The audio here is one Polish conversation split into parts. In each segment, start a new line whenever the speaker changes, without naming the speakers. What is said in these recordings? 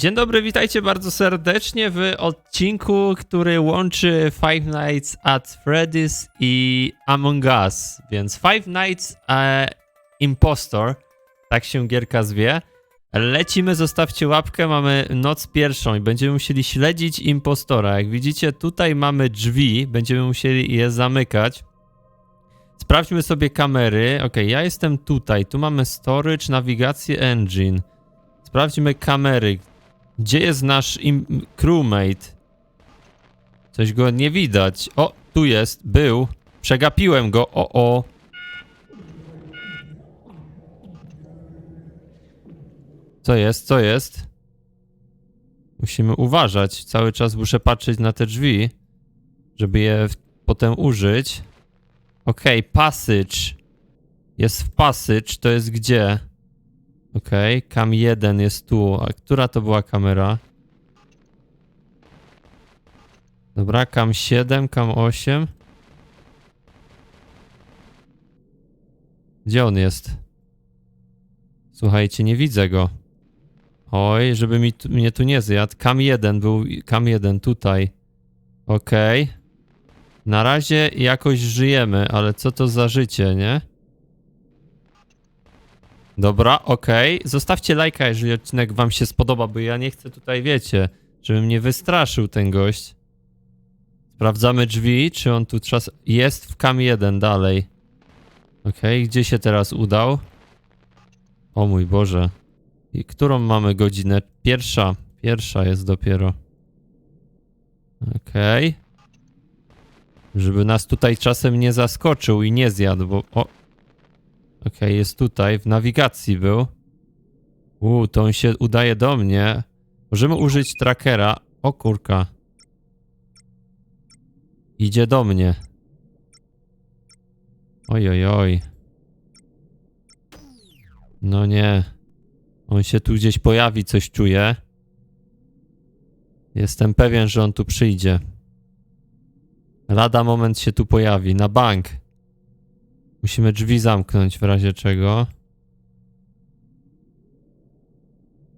Dzień dobry, witajcie bardzo serdecznie w odcinku, który łączy Five Nights at Freddy's i Among Us. Więc Five Nights e, Impostor, tak się gierka zwie. Lecimy, zostawcie łapkę, mamy noc pierwszą i będziemy musieli śledzić impostora. Jak widzicie, tutaj mamy drzwi, będziemy musieli je zamykać. Sprawdźmy sobie kamery. Ok, ja jestem tutaj, tu mamy storage, nawigację, engine. Sprawdźmy kamery. Gdzie jest nasz crewmate? Coś go nie widać. O, tu jest, był. Przegapiłem go. O, o. Co jest, co jest? Musimy uważać. Cały czas muszę patrzeć na te drzwi, żeby je potem użyć. Okej, passage. Jest w passage, to jest gdzie? Okej, cam 1 jest tu. A która to była kamera? Dobra, cam 7, cam 8. Gdzie on jest? Słuchajcie, nie widzę go. Oj, żeby mi tu, mnie tu nie zjadł. Cam 1 był, cam 1 tutaj. Okej. Na razie jakoś żyjemy, ale co to za życie, nie? Dobra, okej. Zostawcie lajka, jeżeli odcinek wam się spodoba, bo ja nie chcę tutaj, wiecie, żeby mnie wystraszył ten gość. Sprawdzamy drzwi, czy on tu czas... Jest w cam 1 dalej. Okej, gdzie się teraz udał? O mój Boże. I którą mamy godzinę? Pierwsza. Pierwsza jest dopiero. Okej. Żeby nas tutaj czasem nie zaskoczył i nie zjadł, bo... O, Okej, jest tutaj, w nawigacji był. Uuu, to on się udaje do mnie. Możemy użyć trackera. O kurka. Idzie do mnie. Oj, oj, oj. No nie. On się tu gdzieś pojawi, coś czuje. Jestem pewien, że on tu przyjdzie. Lada moment się tu pojawi. Na bank. Musimy drzwi zamknąć w razie czego.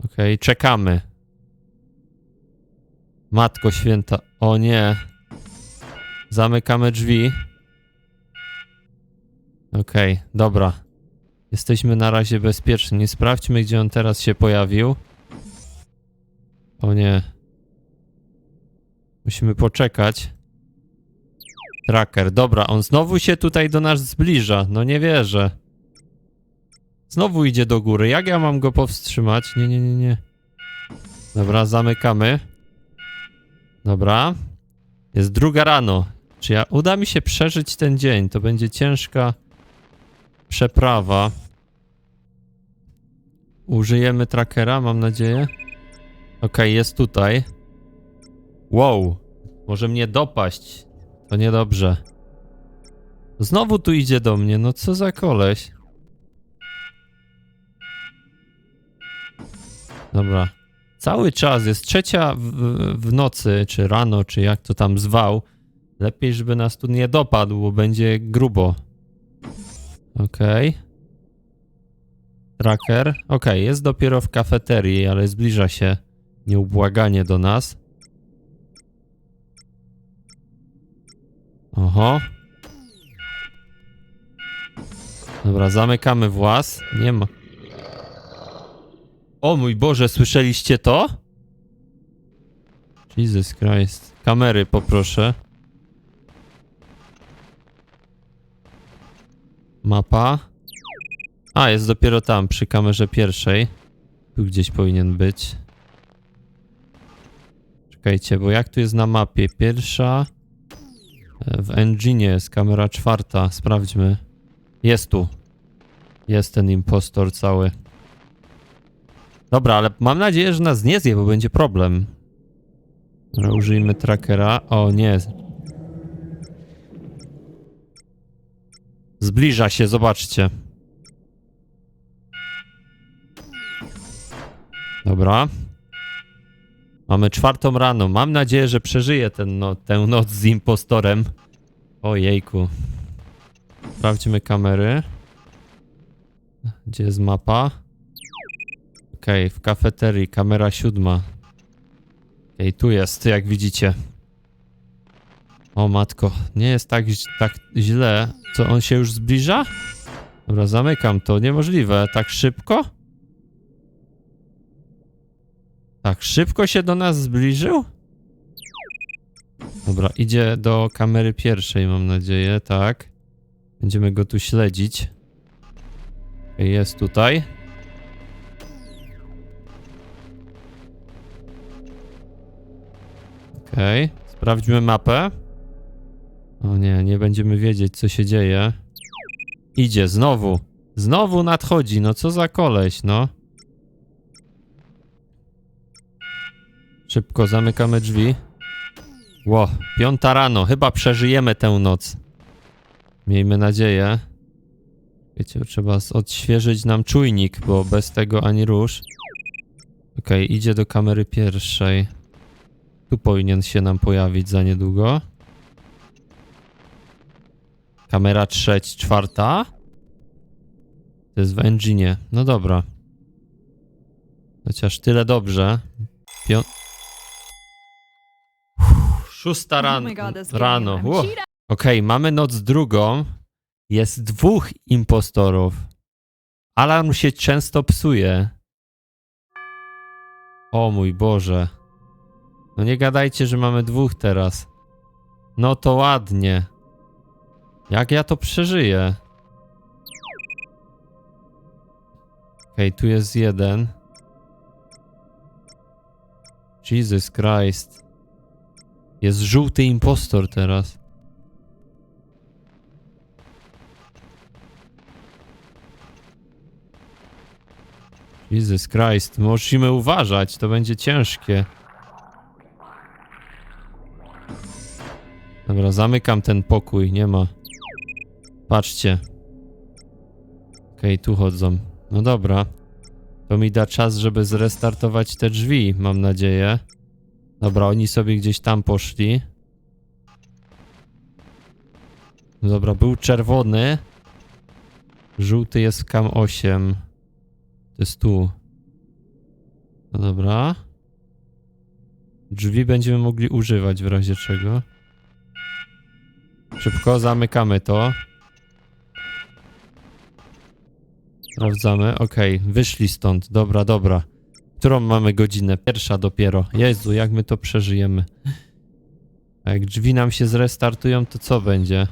Okej, czekamy. Matko święta. O nie. Zamykamy drzwi. Okej, dobra. Jesteśmy na razie bezpieczni. Sprawdźmy, gdzie on teraz się pojawił. O nie. Musimy poczekać. Tracker, dobra, on znowu się tutaj do nas zbliża. No nie wierzę. Znowu idzie do góry. Jak ja mam go powstrzymać? Nie, nie, nie, nie. Dobra, zamykamy. Dobra. Jest druga rano. Czy ja uda mi się przeżyć ten dzień? To będzie ciężka przeprawa. Użyjemy trackera, mam nadzieję. Okej, jest tutaj. Wow. Może mnie dopaść. To niedobrze. Znowu tu idzie do mnie, no co za koleś. Dobra. Cały czas jest trzecia w, w nocy, czy rano, czy jak to tam zwał. Lepiej, żeby nas tu nie dopadł, bo będzie grubo. Okej. Tracker. Okej, jest dopiero w kafeterii, ale zbliża się nieubłaganie do nas. Oho. Dobra, zamykamy włas. Nie ma. O mój Boże, słyszeliście to? Jesus Christ. Kamery poproszę. Mapa. A, jest dopiero tam, przy kamerze pierwszej. Tu gdzieś powinien być. Czekajcie, bo jak tu jest na mapie? Pierwsza. W engine jest kamera czwarta. Sprawdźmy. Jest tu. Jest ten impostor cały. Dobra, ale mam nadzieję, że nas nie zje, bo będzie problem. Użyjmy trackera. O nie. Zbliża się, zobaczcie. Dobra. Mamy czwartą rano. Mam nadzieję, że przeżyję ten no, tę noc z impostorem. Ojejku. Sprawdźmy kamery. Gdzie jest mapa? Okej, w kafeterii, kamera siódma. Okej, tu jest, jak widzicie. O matko, nie jest tak, tak źle. Co, on się już zbliża? Dobra, zamykam to. Niemożliwe. Tak szybko? Tak szybko się do nas zbliżył? Dobra, idzie do kamery pierwszej, mam nadzieję, tak. Będziemy go tu śledzić. Jest tutaj. Okej, sprawdźmy mapę. O nie, nie będziemy wiedzieć, co się dzieje. Idzie, znowu. Znowu nadchodzi, no co za koleś, no. Szybko zamykamy drzwi. Ło, piąta rano, chyba przeżyjemy tę noc. Miejmy nadzieję. Wiecie, trzeba odświeżyć nam czujnik, bo bez tego ani rusz. Okej, idzie do kamery pierwszej. Tu powinien się nam pojawić za niedługo. Kamera trzecia, czwarta. To jest w engine. No dobra. Chociaż tyle dobrze. Pią... Szósta
Oh
ran...
my God,
rano.
I'm
Ło.
cheating.
Okej, mamy noc drugą. Jest dwóch impostorów. Alarm się często psuje. O mój Boże. No nie gadajcie, że mamy dwóch teraz. No to ładnie. Jak ja to przeżyję? Okej, tu jest jeden. Jesus Christ. Jest żółty impostor teraz. Jesus Christ, musimy uważać, to będzie ciężkie. Dobra, zamykam ten pokój, nie ma. Patrzcie. Okej, tu chodzą. No dobra. To mi da czas, żeby zrestartować te drzwi, mam nadzieję. Dobra, oni sobie gdzieś tam poszli. Dobra, był czerwony. Żółty jest w cam 8. To jest tu. No dobra. Drzwi będziemy mogli używać w razie czego. Szybko zamykamy to. Sprawdzamy. Okej, wyszli stąd. Dobra, dobra. Którą mamy godzinę? Pierwsza dopiero. Jezu, jak my to przeżyjemy. A jak drzwi nam się zrestartują, to co będzie?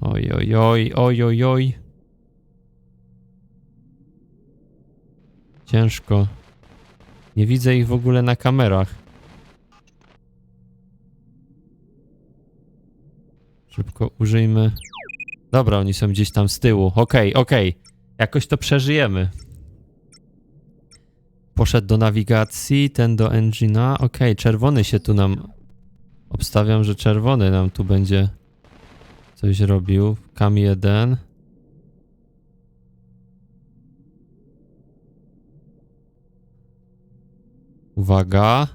Oj, oj, oj, oj, oj, oj. Ciężko. Nie widzę ich w ogóle na kamerach. Szybko użyjmy. Dobra, oni są gdzieś tam z tyłu. Okej, okej. Jakoś to przeżyjemy. Poszedł do nawigacji, ten do engine'a. Okej, czerwony się tu nam... Obstawiam, że czerwony nam tu będzie coś robił. Kam 1. Uwaga.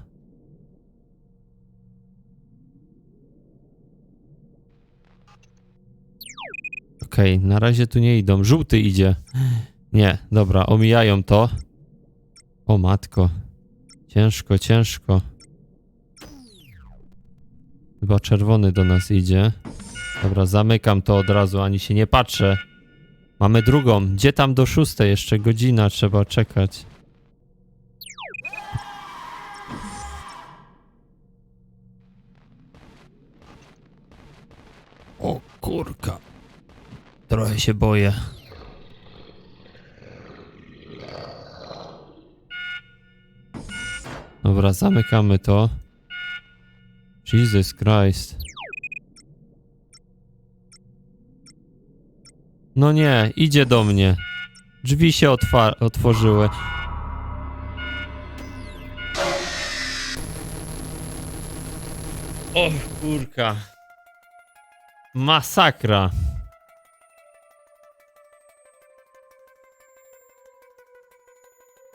Okej, na razie tu nie idą. Żółty idzie. Nie, dobra, omijają to. O matko. Ciężko, ciężko. Chyba czerwony do nas idzie. Dobra, zamykam to od razu, ani się nie patrzę. Mamy drugą. Gdzie tam do szóstej? Jeszcze godzina trzeba czekać. O kurka. Trochę się boję. Dobra, zamykamy to. Jesus Christ. No nie, idzie do mnie. Drzwi się otworzyły. O kurka. Masakra.